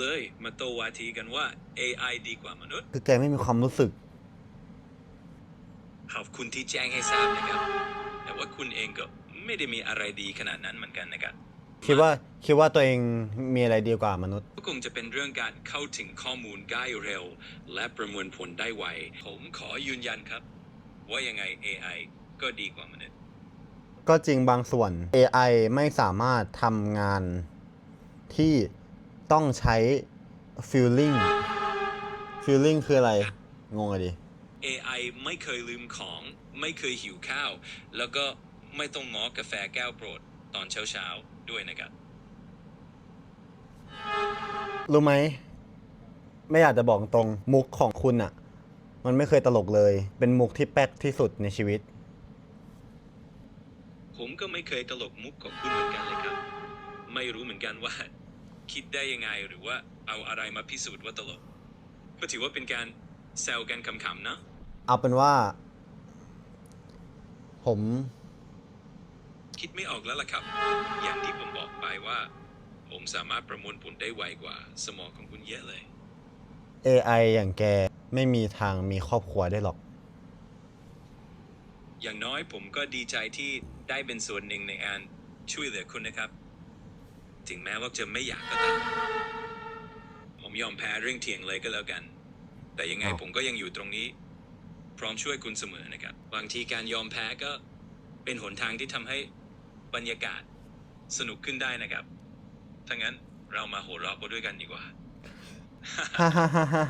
เลย มาโตวาทีกันว่า AI ดีกว่ามนุษย์ คือแกไม่มีความรู้สึก ขอบคุณที่แจ้งให้ทราบนะครับ แต่ว่าคุณเองก็ไม่ได้มีอะไรดีขนาดนั้นเหมือนกันนะครับคิดว่าคิดว่าตัวเองมีอะไรดีกว่ามนุษย์ ก็คงจะเป็นเรื่องการเข้าถึงข้อมูลได้เร็ว และประมวลผลได้ไว ผมขอยืนยันครับ ว่ายังไง AI ก็ดีกว่ามนุษย์ ก็จริงบางส่วน AI ไม่สามารถทำงานที่ ต้องใช้ feeling feeling คืออะไร งงอะดิ AI ไม่เคยลืมของ ไม่เคยหิวข้าว แล้วก็ไม่ต้องง้อกาแฟแก้วโปรด ตอนเช้าๆด้วยนะครับ รู้ไหม ไม่อยากจะบอกตรงมุกของคุณอะมันไม่เคยตลกเลย เป็นมุกที่แป๊กที่สุดในชีวิต ผมก็ไม่เคยตลกมุกของคุณเหมือนกันเลยครับ ไม่รู้เหมือนกันว่า คิดได้ยังไง หรือว่าเอาอะไรมาพิสูจน์ว่าตลก ก็ถือว่าเป็นการแซวกันขำๆนะเอาเป็นว่า ผม คิดไม่ออกแล้วล่ะครับ อย่างที่ผมบอกไปว่า ผมสามารถประมวลผลได้ไวกว่า สมองของคุณเยอะเลย AI อย่างแกไม่มีทางมีครอบครัวได้หรอก อย่างน้อยผมก็ดีใจที่ได้เป็นส่วนหนึ่งในการช่วยเหลือคุณนะครับ ถึงแม้ว่าจะไม่อยากก็ตาม ผมยอมแพ้เรื่องเถียงเลยก็แล้วกัน แต่ยังไงอ้าวผมก็ยังอยู่ตรงนี้ พร้อมช่วยคุณเสมอนะครับ บางทีการยอมแพ้ก็เป็นหนทางที่ทำให้บรรยากาศสนุกขึ้นได้นะครับถ้างั้นเรามาหัวเราะกันด้วยกันดีกว่า ฮ่าฮ่าฮ่าฮ่า